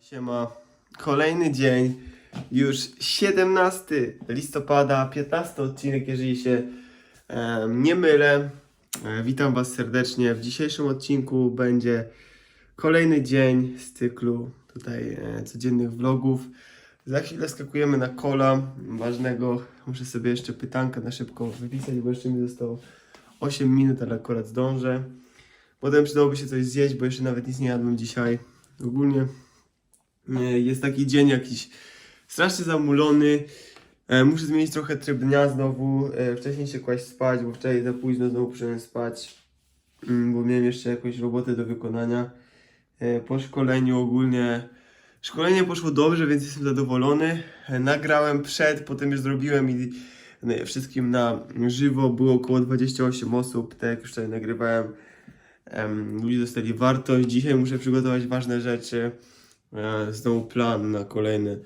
Siema. Kolejny dzień, już 17 listopada, 15 odcinek, jeżeli się em, nie mylę. E, witam Was serdecznie. W dzisiejszym odcinku będzie kolejny dzień z cyklu tutaj e, codziennych vlogów. Za chwilę skakujemy na kola ważnego. Muszę sobie jeszcze pytankę na szybko wypisać, bo jeszcze mi zostało 8 minut, ale akurat zdążę. Potem przydałoby się coś zjeść, bo jeszcze nawet nic nie jadłem dzisiaj. Ogólnie E, jest taki dzień jakiś strasznie zamulony. E, Muszę zmienić trochę tryb dnia znowu. E, Wcześniej się kłaść spać, bo wczoraj za późno znowu przyszedłem spać, mm, bo miałem jeszcze jakąś robotę do wykonania. E, Po szkoleniu ogólnie. Szkolenie poszło dobrze, więc jestem zadowolony. E, Nagrałem przed, potem już zrobiłem i no, wszystkim na żywo. Było około 28 osób, tak jak już tutaj nagrywałem. Em, Ludzie dostali wartość. Dzisiaj muszę przygotować ważne rzeczy. E, Znowu plan na kolejne,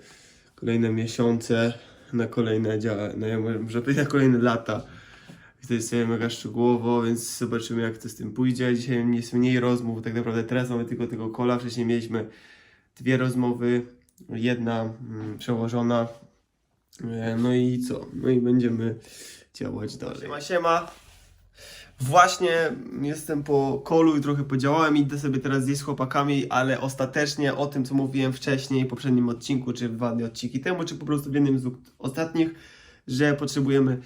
kolejne miesiące, na kolejne dzia- no ja może na kolejne lata. Jest sobie mega szczegółowo, więc zobaczymy jak to z tym pójdzie. Dzisiaj jest mniej rozmów, tak naprawdę teraz mamy tylko tego kola. Wcześniej mieliśmy dwie rozmowy, jedna mm, przełożona. E, No i co? No i będziemy działać dalej. Siema, siema. Właśnie jestem po kolu i trochę podziałałem. Idę sobie teraz zjeść z chłopakami, ale ostatecznie o tym, co mówiłem wcześniej w poprzednim odcinku, czy dwa dni odcinki temu, czy po prostu w jednym z ostatnich, że potrzebujemy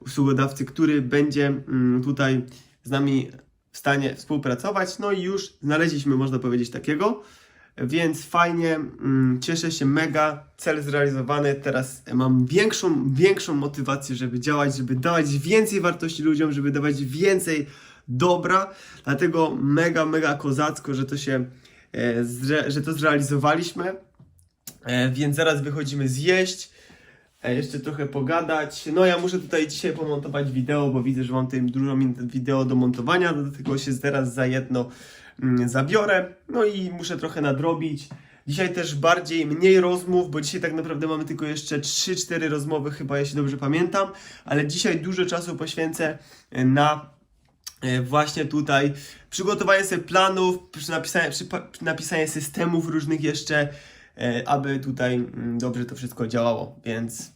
usługodawcy, który będzie mm, tutaj z nami w stanie współpracować. No i już znaleźliśmy, można powiedzieć, takiego. Więc fajnie, mm, cieszę się mega, cel zrealizowany. Teraz mam większą, większą motywację, żeby działać, żeby dawać więcej wartości ludziom, żeby dawać więcej dobra. Dlatego mega, mega kozacko, że to się, e, że to zrealizowaliśmy. E, więc zaraz wychodzimy zjeść, e, jeszcze trochę pogadać. No ja muszę tutaj dzisiaj pomontować wideo, bo widzę, że mam tutaj dużo wideo do montowania, do tego się teraz za jedno zabiorę. No i muszę trochę nadrobić. Dzisiaj też bardziej, mniej rozmów, bo dzisiaj tak naprawdę mamy tylko jeszcze 3-4 rozmowy, chyba jeśli dobrze pamiętam, ale dzisiaj dużo czasu poświęcę e, na e, właśnie tutaj przygotowanie sobie planów, napisanie, napisanie systemów różnych jeszcze, e, aby tutaj mm, dobrze to wszystko działało, więc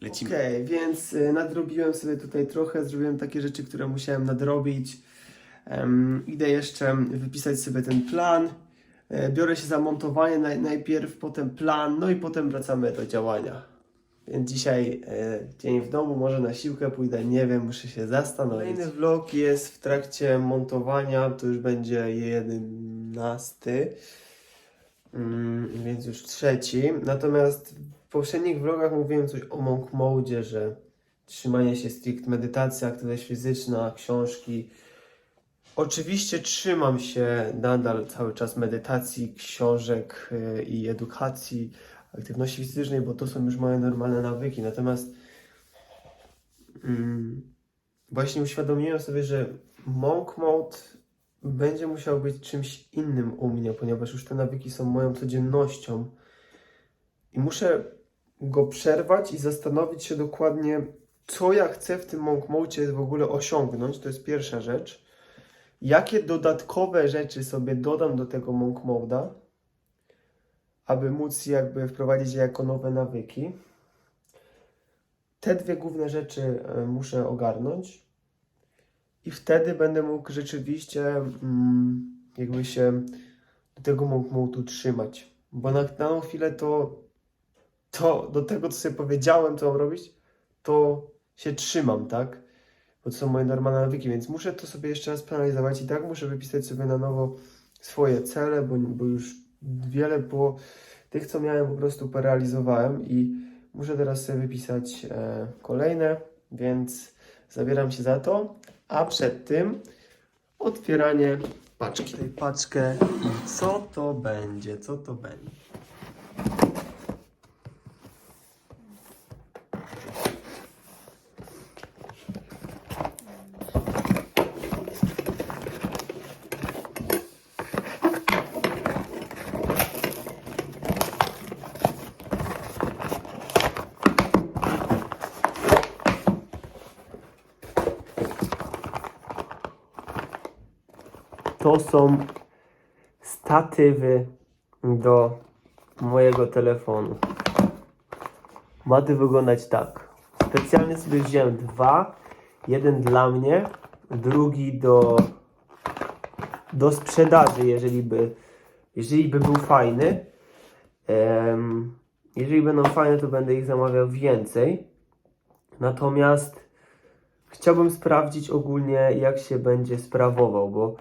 lecimy. Okej, więc e, nadrobiłem sobie tutaj trochę, zrobiłem takie rzeczy, które musiałem nadrobić. Idę jeszcze wypisać sobie ten plan. E, Biorę się za montowanie naj, najpierw, potem plan, no i potem wracamy do działania. Więc dzisiaj e, dzień w domu, może na siłkę pójdę, nie wiem, muszę się zastanowić. Kolejny vlog jest w trakcie montowania, to już będzie jedenasty, mm, więc już trzeci. Natomiast w poprzednich vlogach mówiłem coś o monk mode, że trzymanie się strict, medytacja, aktywność fizyczna, książki. Oczywiście trzymam się nadal cały czas medytacji, książek y, i edukacji, aktywności fizycznej, bo to są już moje normalne nawyki. Natomiast mm, właśnie uświadomiłem sobie, że monk mode będzie musiał być czymś innym u mnie, ponieważ już te nawyki są moją codziennością i muszę go przerwać i zastanowić się dokładnie, co ja chcę w tym monk mode w ogóle osiągnąć. To jest pierwsza rzecz jakie dodatkowe rzeczy sobie dodam do tego monk mode'a, aby móc jakby wprowadzić je jako nowe nawyki. Te dwie główne rzeczy e, muszę ogarnąć i wtedy będę mógł rzeczywiście mm, jakby się do tego monk mode'u trzymać. Bo na daną chwilę to, to do tego, co sobie powiedziałem, co mam robić, to się trzymam, tak? Bo to są moje normalne nawyki, więc muszę to sobie jeszcze raz przeanalizować i tak muszę wypisać sobie na nowo swoje cele, bo, bo już wiele było tych, co miałem, po prostu porealizowałem i muszę teraz sobie wypisać e, kolejne, więc zabieram się za to, a przed tym otwieranie paczki. Tej paczkę i co to będzie, co to będzie. To są statywy do mojego telefonu. Ma to wyglądać tak. Specjalnie sobie wziąłem dwa. Jeden dla mnie, drugi do, do sprzedaży, jeżeli by, jeżeli by był fajny. Em, jeżeli będą fajne, to będę ich zamawiał więcej. Natomiast chciałbym sprawdzić ogólnie, jak się będzie sprawował, bo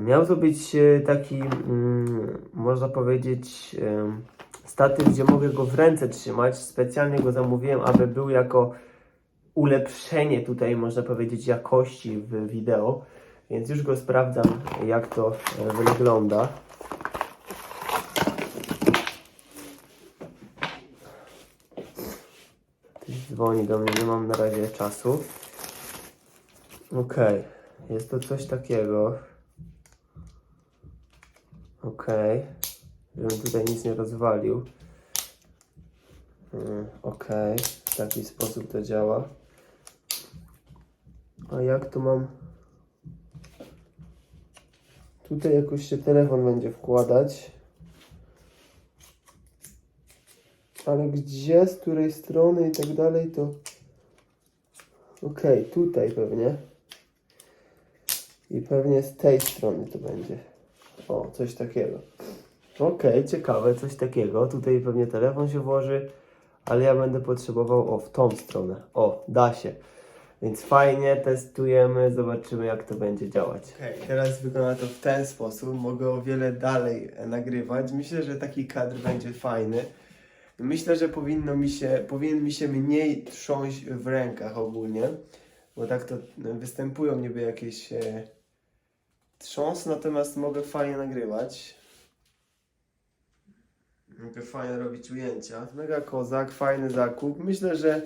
miał to być e, taki, mm, można powiedzieć, em, statyw, gdzie mogę go w ręce trzymać. Specjalnie go zamówiłem, aby był jako ulepszenie tutaj, można powiedzieć, jakości w wideo. Więc już go sprawdzam, jak to e, wygląda. Ktoś dzwoni do mnie, nie mam na razie czasu. Okej, jest to coś takiego. Okej, żebym tutaj nic nie rozwalił. Mm, Okej, w taki sposób to działa. A jak to mam? Tutaj jakoś się telefon będzie wkładać. Ale gdzie, z której strony i tak dalej, to... Okej, tutaj pewnie. I pewnie z tej strony to będzie. O, coś takiego. Okej, ciekawe, coś takiego. Tutaj pewnie telefon się włoży, ale ja będę potrzebował, o, w tą stronę. O, da się. Więc fajnie, testujemy, zobaczymy jak to będzie działać. Okej, teraz wygląda to w ten sposób. Mogę o wiele dalej e, nagrywać. Myślę, że taki kadr będzie fajny. Myślę, że powinno mi się, powinien mi się mniej trząść w rękach ogólnie, bo tak to e, występują niby jakieś e, trząs, natomiast mogę fajnie nagrywać. Mogę fajnie robić ujęcia. Mega kozak, fajny zakup. Myślę, że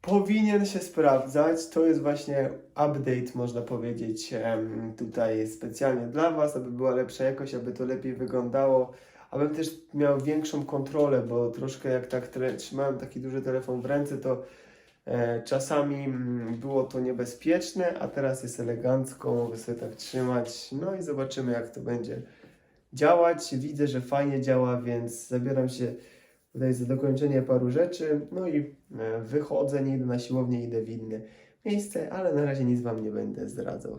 powinien się sprawdzać. To jest właśnie update, można powiedzieć, tutaj specjalnie dla Was, aby była lepsza jakość, aby to lepiej wyglądało, abym też miał większą kontrolę, bo troszkę jak tak trzymałem taki duży telefon w ręce, to czasami mm, było to niebezpieczne, a teraz jest elegancko, mogę sobie tak trzymać. No i zobaczymy, jak to będzie działać. Widzę, że fajnie działa, więc zabieram się tutaj za dokończenie paru rzeczy. No i e, wychodzę, nie idę na siłownię, idę w inne miejsce, ale na razie nic Wam nie będę zdradzał.